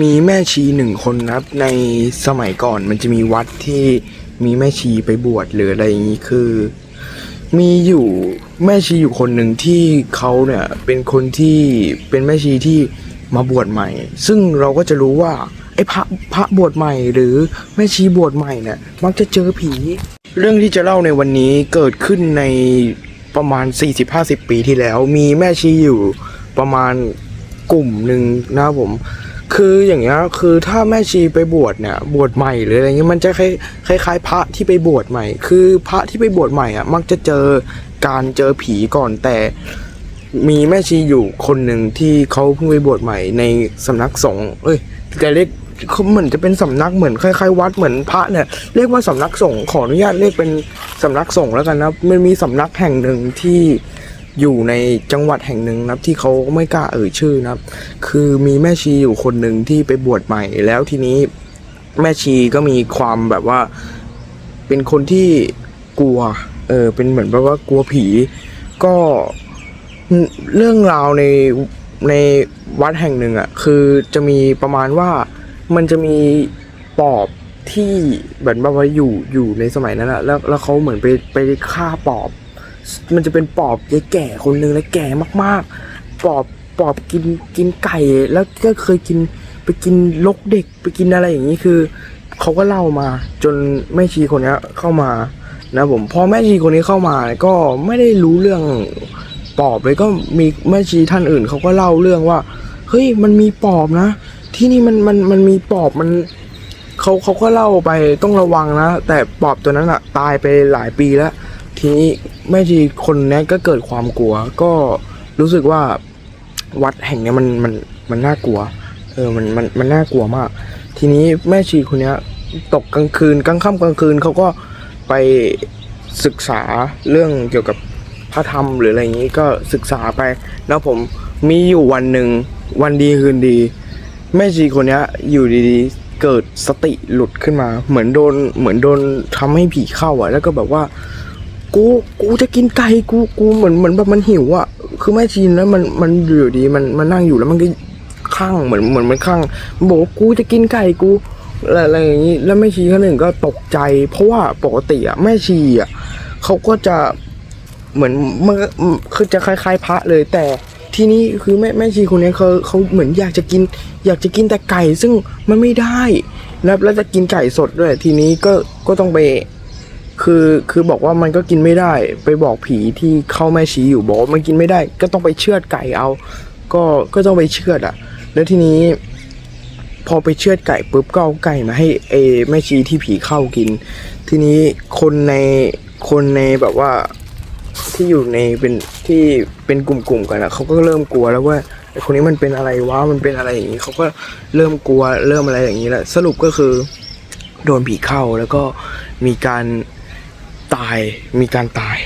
มีแม่ชีหนึ่งคนนะครับ ในสมัยก่อนมันจะมีวัดที่มีแม่ชีไปบวชหรืออะไรอย่างนี้คือ มีอยู่แม่ชีอยู่คนหนึ่งที่เขาเนี่ยเป็นคนที่เป็นแม่ชีที่มาบวชใหม่ ซึ่งเราก็จะรู้ว่าไอ้พระพระบวชใหม่ หรือแม่ชีบวชใหม่เนี่ยมักจะเจอผี เรื่องที่จะเล่าในวันนี้เกิดขึ้นในประมาณ 40-50 ปีที่แล้ว มีแม่ชีอยู่ประมาณกลุ่มหนึ่งนะครับผม คืออย่างเงี้ยคือถ้าแม่ชีไปบวชเนี่ยบวชใหม่หรืออะไรเงี้ยมันจะคล้ายคล้ายพระที่ไปบวชใหม่ คือพระที่ไปบวชใหม่อะมักจะเจอการเจอผีก่อนแต่ มีแม่ชีอยู่คนหนึ่งที่เขาเพิ่งไปบวชใหม่ในสำนักสงฆ์เอ้ยแต่เรียกเขาเหมือนจะเป็นสำนักเหมือนคล้ายๆ วัดเหมือนพระเนี่ยเรียกว่าสำนักสงฆ์ขออนุญาตเรียกเป็นสำนักสงฆ์แล้วกันนะมันมีสำนักแห่งหนึ่งที่ อยู่ในจังหวัดแห่งหนึ่งนะครับที่เขาไม่กล้าเอ่ยชื่อนะครับ คือมีแม่ชีอยู่คนหนึ่งที่ไปบวชใหม่ แล้วทีนี้แม่ชีก็มีความแบบว่า เป็นคนที่กลัว เออเป็นเหมือนแบบว่ากลัวผี ก็เรื่องราวในในวัดแห่งหนึ่งอะคือจะมีประมาณว่ามันจะมีปอบที่เหมือนแบบว่าอยู่อยู่ในสมัยนั้นอะแล้วแล้วเขาเหมือนไปไปฆ่าปอบ มันจะเป็นปอบยายแก่คนหนึ่งแล้วแก่มากๆ ปอบปอบกินกินไก่แล้วก็เคยกินไปกินลกเด็กไปกินอะไรอย่างนี้คือเขาก็เล่ามา จนแม่ชีคนนี้เข้ามานะผมพอแม่ชีคนนี้เข้ามาก็ไม่ได้รู้เรื่องปอบเลยก็มีแม่ชีท่านอื่นเขาก็เล่าเรื่องว่าเฮ้ยมันมีปอบนะ ที่นี่มันมันมันมีปอบมันเขาเขาก็เล่าไปต้องระวังนะแต่ปอบตัวนั้นอะตายไปหลายปีแล้ว ทีนี้แม่ชีคนนี้ก็เกิดความกลัว ก็รู้สึกว่าวัดแห่งนี้มันมันมันน่ากลัว เออมันมันมันน่ากลัวมาก ทีนี้แม่ชีคนนี้ตกกลางคืนกลางค่ำกลางคืนเขาก็ไปศึกษาเรื่องเกี่ยวกับพระธรรมหรืออะไรอย่างนี้ก็ศึกษาไป แล้วผมมีอยู่วันหนึ่งวันดีคืนดี แม่ชีคนนี้อยู่ดีๆ เกิดสติหลุดขึ้นมา เหมือนโดนเหมือนโดนทำให้ผีเข้าอะ แล้วก็แบบว่า กูกูจะกินไก่กูกูเหมือนเหมือนแบบมันหิวอะคือแม่ชีแล้วมันมันอยู่ดีมันมันนั่งอยู่แล้วมันก็ข้างเหมือนเหมือนมันข้างบอกกูจะกินไก่กูอะไรอะไรอย่างนี้แล้วแม่ชีคนหนึ่งก็ตกใจ เพราะว่าปกติอะแม่ชีอะเขาก็จะเหมือนมันคือจะคล้ายๆ พระเลยแต่ที่นี่คือแม่แม่ชีคนนี้เขาเขาเหมือนอยากจะกิน อยากจะกินแต่ไก่ซึ่งมันไม่ได้ แล้วแล้วจะกินไก่สดด้วย ทีนี้ก็ก็ต้องไป คือคือบอกว่ามันก็กินไม่ได้ ไปบอกผีที่เข้าแม่ชีอยู่บอกว่ามันกินไม่ได้ ก็ต้องไปเชือดไก่เอา ก็ก็ต้องไปเชือดอะ แล้วทีนี้ พอไปเชือดไก่ปุ๊บก็เอาไก่มาให้เอแม่ชีที่ผีเข้ากิน ทีนี้คนในคนในแบบว่าที่อยู่ในเป็นที่เป็นกลุ่มๆกันอะเขาก็เริ่มกลัวแล้วว่าไอคนนี้มันเป็นอะไรวะมันเป็นอะไรอย่างนี้เขาก็เริ่มกลัวเริ่มอะไรอย่างนี้แหละสรุปก็คือ โดนผีเข้าแล้วก็มีการ ตายมีการตาย